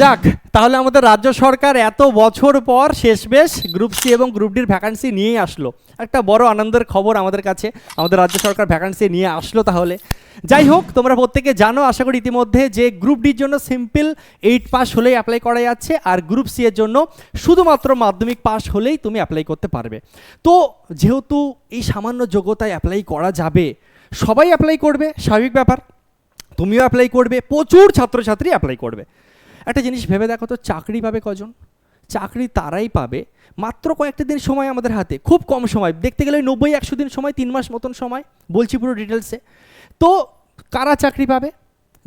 যাক, তাহলে আমাদের রাজ্য সরকার এত বছর পর শেষমেশ গ্রুপ সি এবং গ্রুপ ডির ভ্যাকান্সি নিয়েই আসলো। একটা বড় আনন্দের খবর আমাদের কাছে, আমাদের রাজ্য সরকার ভ্যাকান্সি নিয়ে আসলো তাহলে। যাই হোক, তোমরা প্রত্যেকে জানো, আশা করি ইতিমধ্যে যে গ্রুপ ডির জন্য সিম্পল এইট পাস হলেই অ্যাপ্লাই করা যাচ্ছে, আর গ্রুপ সি এর জন্য শুধুমাত্র মাধ্যমিক পাস হলেই তুমি অ্যাপ্লাই করতে পারবে। তো, যেহেতু এই সামান্য যোগ্যতায় অ্যাপ্লাই করা যাবে, সবাই অ্যাপ্লাই করবে, স্বাভাবিক ব্যাপার। তুমিও অ্যাপ্লাই করবে, প্রচুর ছাত্রছাত্রী অ্যাপ্লাই করবে। একটা জিনিস ভেবে দেখো তো, চাকরি পাবে কজন? চাকরি তারাই পাবে। মাত্র কয়েকটা দিন সময় আমাদের হাতে, খুব কম সময়। দেখতে গেলে নব্বই, একশো দিন সময়, তিন মাস মতন সময়, বলছি পুরো ডিটেলসে তো কারা চাকরি পাবে?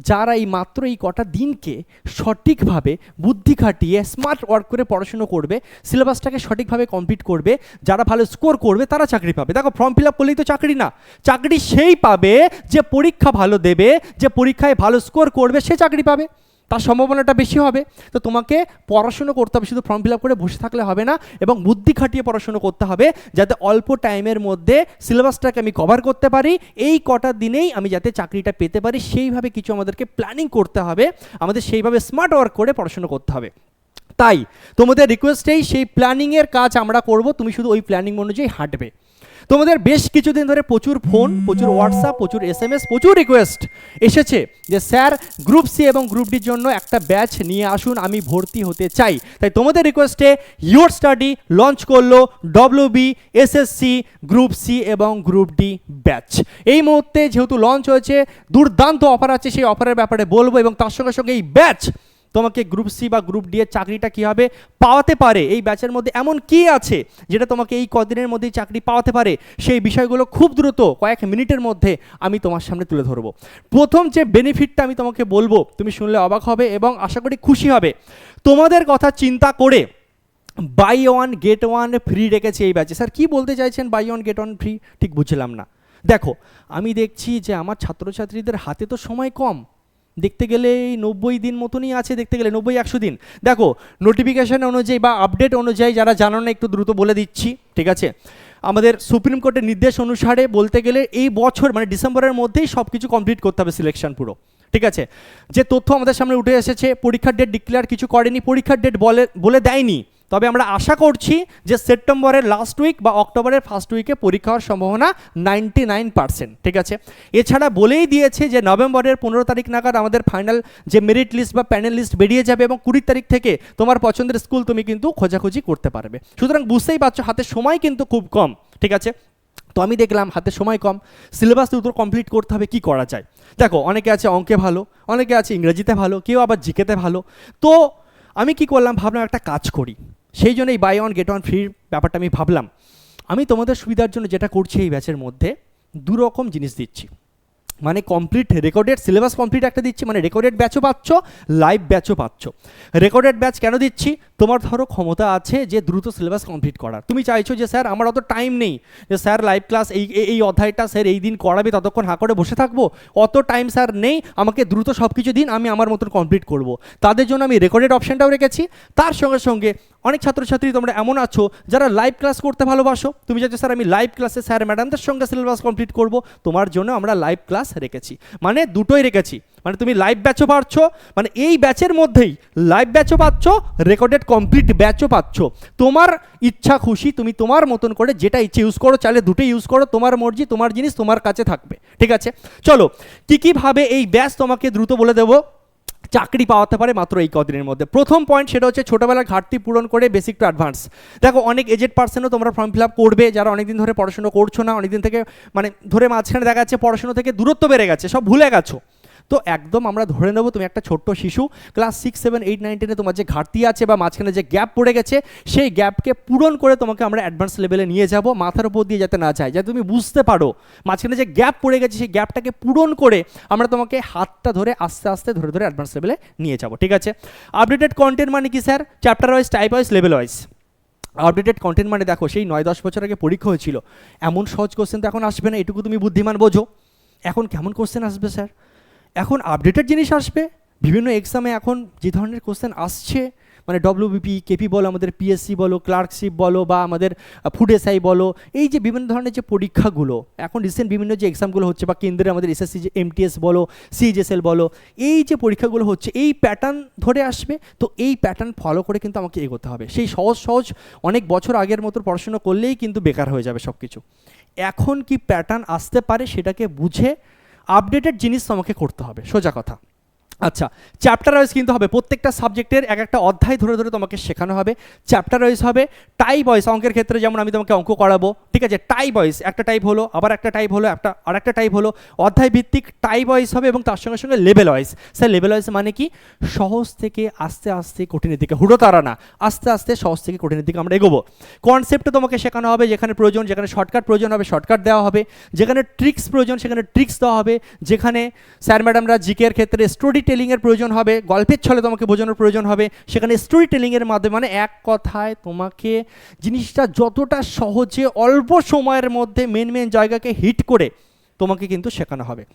যারা এই মাত্র এই কটা দিনকে সঠিকভাবে বুদ্ধি খাটিয়ে স্মার্ট ওয়ার্ক করে পড়াশুনো করবে সিলেবাসটাকে সঠিকভাবে কমপ্লিট করবে, যারা ভালো স্কোর করবে, তারা চাকরি পাবে। দেখো ফর্ম ফিল আপ করলেই তো চাকরি না। চাকরি সেই পাবে যে পরীক্ষা ভালো দেবে, যে পরীক্ষায় ভালো স্কোর করবে, সে চাকরি পাবে। তার সম্ভাবনাটা বেশি হবে। তো তোমাকে পড়াশুনো করতে হবে, শুধু ফর্ম ফিল আপ করে বসে থাকলে হবে না এবং বুদ্ধি খাটিয়ে পড়াশুনো করতে হবে যাতে অল্প টাইমের মধ্যে সিলেবাসটাকে আমি কভার করতে পারি। এই কটা দিনেই আমি যাতে চাকরিটা পেতে পারি, সেইভাবে কিছু আমাদেরকে প্ল্যানিং করতে হবে। আমাদের সেইভাবে স্মার্ট ওয়ার্ক করে পড়াশুনো করতে হবে। তাই তোমাদের রিকোয়েস্টেই সেই প্ল্যানিংয়ের কাজ আমরা করব, তুমি শুধু ওই প্ল্যানিং অনুযায়ী হাঁটবে। তোমাদের বেশ কিছুদিন ধরে প্রচুর ফোন প্রচুর হোয়াটসঅ্যাপ প্রচুর এস এম এস প্রচুর রিকোয়েস্ট এসেছে যে, স্যার গ্রুপ সি এবং গ্রুপ ডির জন্য একটা ব্যাচ নিয়ে আসুন, আমি ভর্তি হতে চাই। তাই তোমাদের রিকোয়েস্টে ইয়োর স্টাডি লঞ্চ করল W B SSC group C এবং গ্রুপ ডি ব্যাচ এই মুহূর্তে যেহেতু লঞ্চ হয়েছে, দুর্দান্ত অফার আছে, সেই অফারের ব্যাপারে বলব এবং তার সঙ্গে সঙ্গে এই ব্যাচ তোমাকে গ্রুপ সি বা গ্রুপ ডি এর চাকরিটা কীভাবে পাওয়াতে পারে। এই ব্যাচের মধ্যে এমন কি আছে যেটা তোমাকে এই কদিনের মধ্যেই চাকরি পাওয়াতে পারে? সেই বিষয়গুলো খুব দ্রুত কয়েক মিনিটের মধ্যে আমি তোমার সামনে তুলে ধরবো। প্রথম যে বেনিফিটটা আমি তোমাকে বলব, তুমি শুনলে অবাক হবে এবং আশা করি খুশি হবে। তোমাদের কথা চিন্তা করে buy one get one free রেখেছে এই ব্যাচে স্যার, কি বলতে চাইছেন buy one get one free ঠিক বুঝলাম না। দেখো, আমি দেখছি যে আমার ছাত্রছাত্রীদের হাতে তো সময় কম। দেখতে গেলে এই নব্বই দিন মতনই আছে, দেখতে গেলে নব্বই একশো দিন। দেখো নোটিফিকেশান অনুযায়ী বা আপডেট অনুযায়ী যারা জানো না, একটু দ্রুত বলে দিচ্ছি, ঠিক আছে? আমাদের সুপ্রিম কোর্টের নির্দেশ অনুসারে বলতে গেলে এই বছর মানে ডিসেম্বরের মধ্যেই সব কিছু কমপ্লিট করতে হবে সিলেকশন পুরো, ঠিক আছে? যে তথ্য আমাদের সামনে উঠে এসেছে, পরীক্ষার ডেট ডিক্লেয়ার কিছু করেনি, পরীক্ষার ডেট বলে বলে দেয়নি। তবে আমরা আশা করছি যে সেপ্টেম্বরের লাস্ট উইক বা অক্টোবরের ফার্স্ট উইকে পরীক্ষা হওয়ার সম্ভাবনা নাইনটি নাইন পার্সেন্ট ঠিক আছে? এছাড়া বলেই দিয়েছে যে নভেম্বরের পনেরো তারিখ নাগাদ আমাদের ফাইনাল যে মেরিট লিস্ট বা প্যানেল লিস্ট বেরিয়ে যাবে এবং কুড়ি তারিখ থেকে তোমার পছন্দের স্কুল তুমি কিন্তু খোঁজাখুঁজি করতে পারবে। সুতরাং বুঝতেই পারছ, হাতে সময় কিন্তু খুব কম, ঠিক আছে? তো আমি দেখলাম হাতে সময় কম সিলেবাস দ্রুত কমপ্লিট করতে হবে, কি করা যায়? দেখো, অনেকে আছে অঙ্কে ভালো, অনেকে আছে ইংরেজিতে ভালো, কেউ আবার জিকেতে ভালো। তো আমি কি করলাম? ভাবলাম একটা কাজ করি। সেই জন্য এই বাই ওয়ান গেট ওয়ান ফ্রির ব্যাপারটা আমি ভাবলাম। আমি তোমাদের সুবিধার জন্য যেটা করছি এই ব্যাচের মধ্যে, দুরকম জিনিস দিচ্ছি। মানে কমপ্লিট রেকর্ডেড সিলেবাস কমপ্লিট একটা দিচ্ছি মানে রেকর্ডেড ব্যাচও পাচ্ছ লাইভ ব্যাচও পাচ্ছ। রেকর্ডেড ব্যাচ কেন দিচ্ছি? তোমার ধরো ক্ষমতা আছে যে দ্রুত সিলেবাস কমপ্লিট করার। তুমি চাইছো যে, স্যার, আমার অত টাইম নেই। যে, স্যার লাইভ ক্লাস এই, এই- অধ্যায়টা স্যার এই দিন করাবে, ততক্ষণ হাঁ করে বসে থাকব। অত টাইম স্যার নেই, আমাকে দ্রুত সব কিছু দিন, আমি আমার মতন কমপ্লিট করব। তাদের জন্য আমি রেকর্ডেড অপশনটাও রেখেছি। তার সঙ্গে সঙ্গে অনেক ছাত্রছাত্রী তোমরা এমন আছো, যারা লাইভ ক্লাস করতে ভালোবাসো। তুমি চাইছো, স্যার, আমি লাইভ ক্লাসে স্যার ম্যাডামদের সঙ্গে সিলেবাস কমপ্লিট করব। তোমার জন্য আমরা লাইভ ক্লাস রেখেছি। মানে দুটোই রেখেছি। মানে তুমি লাইভ ব্যাচও পাচ্ছ মানে এই ব্যাচের মধ্যেই লাইভ ব্যাচও পাচ্ছ রেকর্ডেড কমপ্লিট ব্যাচও পাচ্ছ। তোমার ইচ্ছা খুশি তুমি তোমার মতন করে যেটা ইচ্ছে ইউজ করো, চাইলে দুটোই ইউজ করো, তোমার মর্জি, তোমার জিনিস তোমার কাছে থাকবে। ঠিক আছে? চলো, কী কীভাবে এই ব্যাচ তোমাকে দ্রুত বলে দেবো? চাকরি পাওয়াতে পারে মাত্র এই কদিনের মধ্যে। প্রথম পয়েন্ট সেটা হচ্ছে ছোটোবেলার ঘাটতি পূরণ করে বেসিক টু অ্যাডভান্স দেখো, অনেক এজেড পার্সনও তোমরা ফর্ম ফিল আপ করবে, যারা অনেকদিন ধরে পড়াশুনো করছ না, অনেকদিন থেকে মানে ধরে মাঝখানে দেখা যাচ্ছে পড়াশুনো থেকে দূরত্ব বেড়ে গেছে, সব ভুলে গেছো। তো একদম আমরা ধরে নেব তুমি একটা ছোট্ট শিশু class six seven eight nine টেনে তোমার যে ঘাটতি আছে বা মাঝখানে যে গ্যাপ পড়ে গেছে, সেই গ্যাপকে পূরণ করে তোমাকে আমরা অ্যাডভান্স লেভেলে নিয়ে যাব, মাথার উপর দিয়ে যাতে না যায়, যাতে তুমি বুঝতে পারো। মাঝখানে যে গ্যাপ পড়ে গেছে, সেই গ্যাপটাকে পূরণ করে আমরা তোমাকে হাতটা ধরে আস্তে আস্তে ধরে ধরে অ্যাডভান্স লেভেলে নিয়ে যাব, ঠিক আছে? আপডেটেড কন্টেন্ট মানে কি sir? Chapter wise type wise level wise updated content মানে দেখো, সেই নয়, দশ বছর আগে পরীক্ষা হয়েছিল। এমন সহজ কোশ্চেন তো এখন আসবে না, এটুকু তুমি বুদ্ধিমান বোঝো। এখন কেমন কোশ্চেন আসবে স্যার? এখন আপডেটেড জিনিস আসবে। বিভিন্ন এক্সামে এখন যে ধরনের কোশ্চেন আসছে মানে ডব্লিউবিপি কেপি বলো, আমাদের পিএসসি বলো ক্লার্কশিপ বলো, বা আমাদের ফুড এসআই বলো, এই যে বিভিন্ন ধরনের যে পরীক্ষাগুলো, এখন রিসেন্ট বিভিন্ন যে এক্সামগুলো হচ্ছে, বা কেন্দ্রে আমাদের এসএসসি যে এমটিএস বলো সিএইচএসএল বলো, এই যে পরীক্ষাগুলো হচ্ছে, এই প্যাটার্ন ধরে আসবে, তো এই প্যাটার্ন ফলো করে কিন্তু আমাকে এগোতে হবে। সেই সহজ সহজ, অনেক বছর আগের মতো পড়াশোনা করলেই কিন্তু বেকার হয়ে যাবে সব কিছু এখন কি প্যাটার্ন আসতে পারে সেটাকে বুঝে আপডেটেড জিনিস তোমাকে করতে হবে। সোজা কথা। আচ্ছা চ্যাপ্টার ওয়াইজ কিন্তু হবে। প্রত্যেকটা সাবজেক্টের এক একটা অধ্যায় ধরে ধরে তোমাকে শেখানো হবে। চ্যাপ্টার ওয়াইজ হবে। টাইপ ওয়াইজ অঙ্কের ক্ষেত্রে যেমন আমি তোমাকে অঙ্ক করাবো, ঠিক আছে? টাইপ ওয়াইজ একটা টাইপ হলো, আবার একটা টাইপ হলো, একটা আর একটা টাইপ হলো। অধ্যায় ভিত্তিক টাইপ ওয়াইজ হবে এবং তার সঙ্গে সঙ্গে level wise sir level wise মানে কি? সহজ থেকে আস্তে আস্তে কঠিনের দিকে, হুড়ো তারা না আস্তে আস্তে সহজ থেকে কঠিনের দিকে আমরা এগোবো। কনসেপ্টে তোমাকে শেখানো হবে যেখানে প্রয়োজন, যেখানে শর্টকাট প্রয়োজন হবে শর্টকাট দেওয়া হবে। যেখানে ট্রিক্স প্রয়োজন, সেখানে ট্রিক্স দেওয়া হবে। যেখানে, স্যার ম্যাডামরা জিকের ক্ষেত্রে স্টোরি টেলিংয়ের প্রয়োজন হবে, গল্পের ছলে তোমাকে বোঝানোর প্রয়োজন হবে। সেখানে স্টোরি টেলিংয়ের মাধ্যমে মানে এক কথায় তোমাকে জিনিসটা যতটা সহজে অল্প সময়ের মধ্যে মেন মেন জায়গাকে হিট করে তোমাকে কিন্তু শেখানো হবে।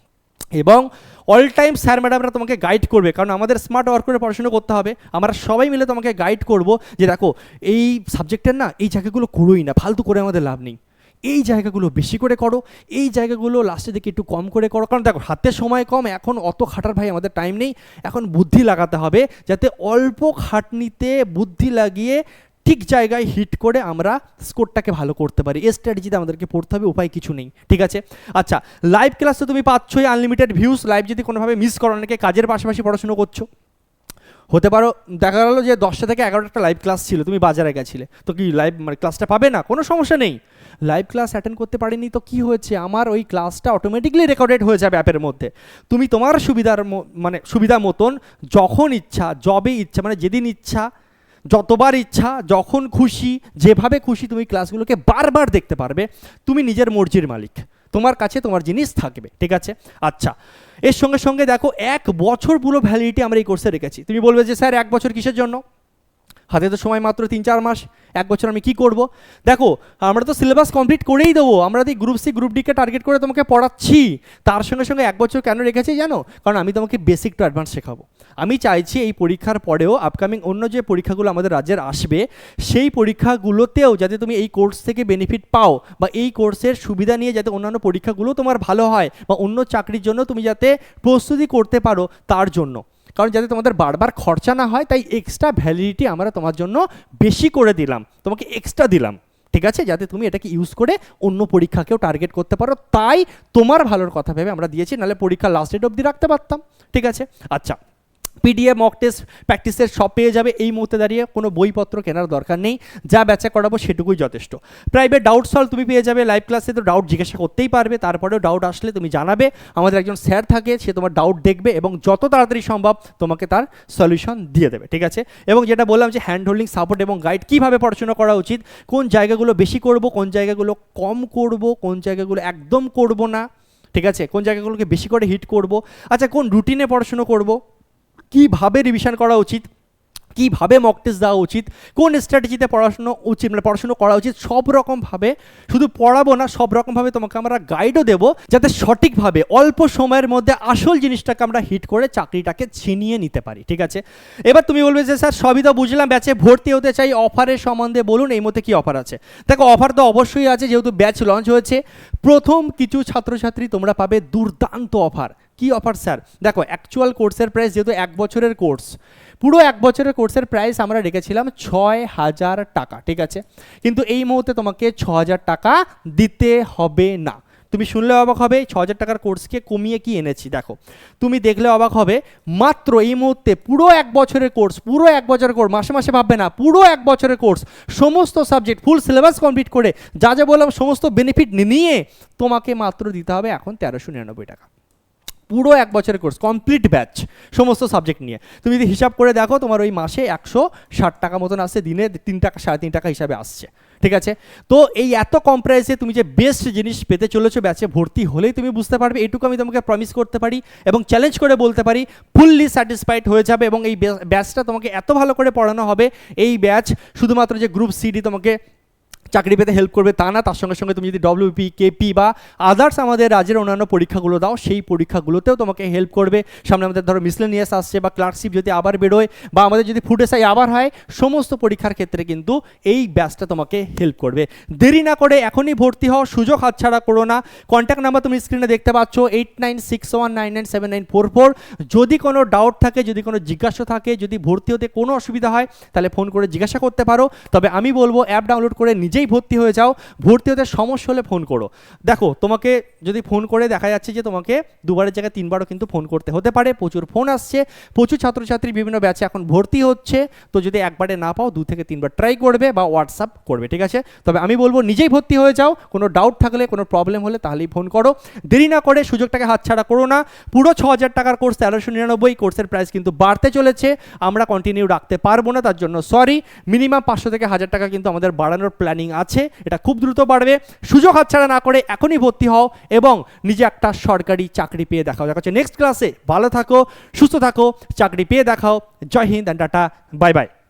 এবং অল টাইম স্যার ম্যাডামরা তোমাকে গাইড করবে, কারণ আমাদের স্মার্ট ওয়ার্ক করে পড়াশোনা করতে হবে। আমরা সবাই মিলে তোমাকে গাইড করব যে, দেখো, এই সাবজেক্টের না এই জায়গাগুলো করোই না, ফালতু করে আমাদের লাভ নেই। এই জায়গাগুলো বেশি করে করো, এই জায়গাগুলো লাস্টের দিকে একটু কম করে করো। কারণ দেখো হাতে সময় কম, এখন অত খাটার ভাই আমাদের টাইম নেই। এখন বুদ্ধি লাগাতে হবে যাতে অল্প খাটনিতে বুদ্ধি লাগিয়ে ঠিক জায়গায় হিট করে আমরা স্কোরটাকে ভালো করতে পারি। এই স্ট্র্যাটেজিতে আমাদেরকে পড়তে হবে, উপায় কিছু নেই। ঠিক আছে? আচ্ছা লাইভ ক্লাস তো তুমি পাচ্ছই আনলিমিটেড ভিউজ লাইভ যদি কোনোভাবে মিস করো, অনেকে কাজের পাশাপাশি পড়াশুনো করছ। হতে পারো, দেখা গেলো যে দশটা থেকে এগারোটা একটা লাইভ ক্লাস ছিল, তুমি বাজারে গেছিলে। তো কি লাইভ মানে ক্লাসটা পাবে না? কোনো সমস্যা নেই। লাইভ ক্লাস অ্যাটেন্ড করতে পারিনি, তো কি হয়েছে? আমার ওই ক্লাসটা অটোমেটিকলি রেকর্ডেড হয়ে যাবে অ্যাপের মধ্যে। তুমি তোমার সুবিধার মানে সুবিধা মতন যখন ইচ্ছা, যবে ইচ্ছা মানে যেদিন ইচ্ছা, যতবার ইচ্ছা, যখন খুশি, যেভাবে খুশি তুমি ক্লাসগুলোকে বারবার দেখতে পারবে, তুমি নিজের মর্জির মালিক। তোমার কাছে তোমার জিনিস থাকবে, ঠিক আছে? আচ্ছা এর সঙ্গে সঙ্গে দেখো, এক বছর পুরো ভ্যালিডিটি আমরা এই কোর্সে রেখেছি। তুমি বলবে যে, স্যার, এক বছর কিসের জন্য? হাতে তো সময় মাত্র তিন চার মাস, এক বছর আমি কি করব? দেখো, আমরা তো সিলেবাস কমপ্লিট করেই দেবো। আমরা তো গ্রুপ সি গ্রুপ ডিকে টার্গেট করে তোমাকে পড়াচ্ছি, তার সঙ্গে সঙ্গে এক বছর কেন রেখেছি জানো? কারণ আমি তোমাকে বেসিক টু অ্যাডভান্স শেখাবো। আমি চাইছি এই পরীক্ষার পরেও আপকামিং অন্য যে পরীক্ষাগুলো আমাদের রাজ্যের আসবে, সেই পরীক্ষাগুলোতেও যাতে তুমি এই কোর্স থেকে বেনিফিট পাও, বা এই কোর্সের সুবিধা নিয়ে যাতে অন্যান্য পরীক্ষাগুলো তোমার ভালো হয়, বা অন্য চাকরির জন্য তুমি যাতে প্রস্তুতি করতে পারো তার জন্য। কারণ যাতে তোমাদের বারবার খরচা না হয়, তাই এক্সট্রা ভ্যালিডিটি আমরা তোমার জন্য বেশি করে দিলাম। তোমাকে এক্সট্রা দিলাম। ঠিক আছে? যাতে তুমি এটাকে ইউজ করে অন্য পরীক্ষাকেও টার্গেট করতে পারো। তাই তোমার ভালোর কথা ভেবে আমরা দিয়েছি, নাহলে পরীক্ষা লাস্ট ডেট অবধি রাখতে পারতাম। ঠিক আছে? আচ্ছা। পিডিএফ মক টেস্ট প্র্যাকটিসের সব পেয়ে যাবে। এই মুহূর্তে দাঁড়িয়ে কোনো বইপত্র কেনার দরকার নেই। যা ব্যাচা করাবো সেটুকুই যথেষ্ট। প্রাইভেট ডাউট সলভ তুমি পেয়ে যাবে। লাইভ ক্লাসে তো ডাউট জিজ্ঞাসা করতেই পারবে। তারপরেও ডাউট আসলে তুমি জানাবে। আমাদের একজন স্যার থাকে, সে তোমার ডাউট দেখবে এবং যত তাড়াতাড়ি সম্ভব তোমাকে তার সলিউশন দিয়ে দেবে। ঠিক আছে? এবং যেটা বললাম যে হ্যান্ড হোল্ডিং সাপোর্ট এবং গাইড কীভাবে পড়াশোনা করা উচিত? কোন জায়গাগুলো বেশি করব, কোন জায়গাগুলো কম করব, কোন জায়গাগুলো একদম করব না? ঠিক আছে? কোন জায়গাগুলোকে বেশি করে হিট করব? আচ্ছা কোন রুটিনে পড়াশুনো করব? কীভাবে রিভিশন করা উচিত? কীভাবে মক দেওয়া উচিত? কোন স্ট্র্যাটেজিতে পড়াশুনো উচিত মানে পড়াশুনো করা উচিত? সব রকমভাবে, শুধু পড়াবো না, সব রকমভাবে তোমাকে আমরা গাইডও দেবো, যাতে সঠিকভাবে, অল্প সময়ের মধ্যে আসল জিনিসটাকে আমরা হিট করে চাকরিটাকে ছিনিয়ে নিতে পারি, ঠিক আছে? এবার তুমি বলবে যে, স্যার, সবই তো বুঝলাম, ব্যাচে ভর্তি হতে চাই অফারের সম্বন্ধে বলুন, এই মধ্যে কী অফার আছে? দেখো অফার তো অবশ্যই আছে, যেহেতু ব্যাচ লঞ্চ হয়েছে, প্রথম কিছু ছাত্রছাত্রী তোমরা পাবে দুর্দান্ত অফার কি অফার স্যার দেখো অ্যাকচুয়াল কোর্সের প্রাইস যেহেতু এক বছরের কোর্স পুরো এক বছরের কোর্সের প্রাইস আমরা রেখেছিলাম ছয় হাজার টাকা, ঠিক আছে? কিন্তু এই মুহূর্তে তোমাকে ছ হাজার টাকা দিতে হবে না। তুমি শুনলে অবাক হবে, ছ হাজার টাকার কোর্সকে কমিয়ে কি এনেছি? দেখো, তুমি দেখলে অবাক হবে, মাত্র এই মুহূর্তে পুরো এক বছরের কোর্স পুরো এক বছরের কোর্স মাসে মাসে ভাববে না, পুরো এক বছরের কোর্স সমস্ত সাবজেক্ট ফুল সিলেবাস কমপ্লিট করে যা যা বললাম, সমস্ত বেনিফিট নিয়ে তোমাকে মাত্র দিতে হবে এখন তেরোশো নিরানব্বই টাকা। পুরো এক বছরের কোর্স কমপ্লিট ব্যাচ সমস্ত সাবজেক্ট নিয়ে। তুমি যদি হিসাব করে দেখো, তোমার ওই মাসে একশো ষাট টাকা মতন আসছে, দিনে তিন টাকা, সাড়ে তিন টাকা হিসাবে আসছে। ঠিক আছে? তো এই এত কম প্রাইসে তুমি যে বেস্ট জিনিস পেতে চলেছো ব্যাচে ভর্তি হলেই তুমি বুঝতে পারবে। এটুকু আমি তোমাকে প্রমিস করতে পারি এবং চ্যালেঞ্জ করে বলতে পারি ফুললি স্যাটিসফাইড হয়ে যাবে এবং এই ব্যাচটা তোমাকে এত ভালো করে পড়ানো হবে। এই ব্যাচ শুধুমাত্র যে গ্রুপ সিডি তোমাকে চাকরি পেতে হেল্প করবে তা না, তার সঙ্গে সঙ্গে তুমি যদি ডব্লিউপি কেপি বা আদার্স আমাদের রাজ্যের অন্যান্য পরীক্ষাগুলো দাও, সেই পরীক্ষাগুলোতেও তোমাকে হেল্প করবে। সামনে আমাদের ধরো মিসলেনিয়াস আসছে বা ক্লার্কশিপ যদি আবার বেরোয় বা আমাদের যদি ফুড এসআই আবার হয়, সমস্ত পরীক্ষার ক্ষেত্রে কিন্তু এই ব্যাচটা তোমাকে হেল্প করবে। দেরি না করে এখনই ভর্তি হও, সুযোগ হাতছাড়া করো না। কন্ট্যাক্ট নাম্বার তুমি স্ক্রিনে দেখতে পাচ্ছ eight nine six one nine nine seven nine four four যদি কোনো ডাউট থাকে, যদি কোনো জিজ্ঞাসা থাকে, যদি ভর্তি হতে কোনো অসুবিধা হয়, তাহলে ফোন করে জিজ্ঞাসা করতে পারো। তবে আমি বলব অ্যাপ ডাউনলোড করে নিজেই ভর্তি হয়ে যাও, ভর্তি হতে সমস্যা হলে ফোন করো। দেখো, তোমাকে যদি ফোন করে দেখা যাচ্ছে যে তোমাকে দুবারের জায়গায় তিনবারও কিন্তু ফোন করতে হতে পারে, প্রচুর ফোন আসছে, প্রচুর ছাত্রছাত্রী বিভিন্ন ব্যাচে এখন ভর্তি হচ্ছে, তো যদি একবারে না পাও, দু থেকে তিনবার ট্রাই করবে বা হোয়াটসঅ্যাপ করবে, ঠিক আছে? তবে আমি বলব নিজেই ভর্তি হয়ে যাও, কোনো ডাউট থাকলে, কোনো প্রবলেম হলে তাহলেই ফোন করো। দেরি না করে সুযোগটাকে হাতছাড়া করো না, পুরো ছ হাজার টাকার কোর্স তেরোশো নিরানব্বই কোর্সের প্রাইস কিন্তু বাড়তে চলেছে, আমরা কন্টিনিউ রাখতে পারব না, তার জন্য সরি মিনিমাম পাঁচশো থেকে হাজার টাকা কিন্তু আমাদের বাড়ানোর প্ল্যানিং আছে, এটা খুব দ্রুত বাড়বে। সুযোগ হাতছাড়া না করে এখনই ভর্তি হও এবং নিজে একটা সরকারি চাকরি পেয়ে দেখাও। দেখা হচ্ছে নেক্সট ক্লাসে ভালো থাকো, সুস্থ থাকো, চাকরি পেয়ে দেখাও। Jai Hind and tata bye bye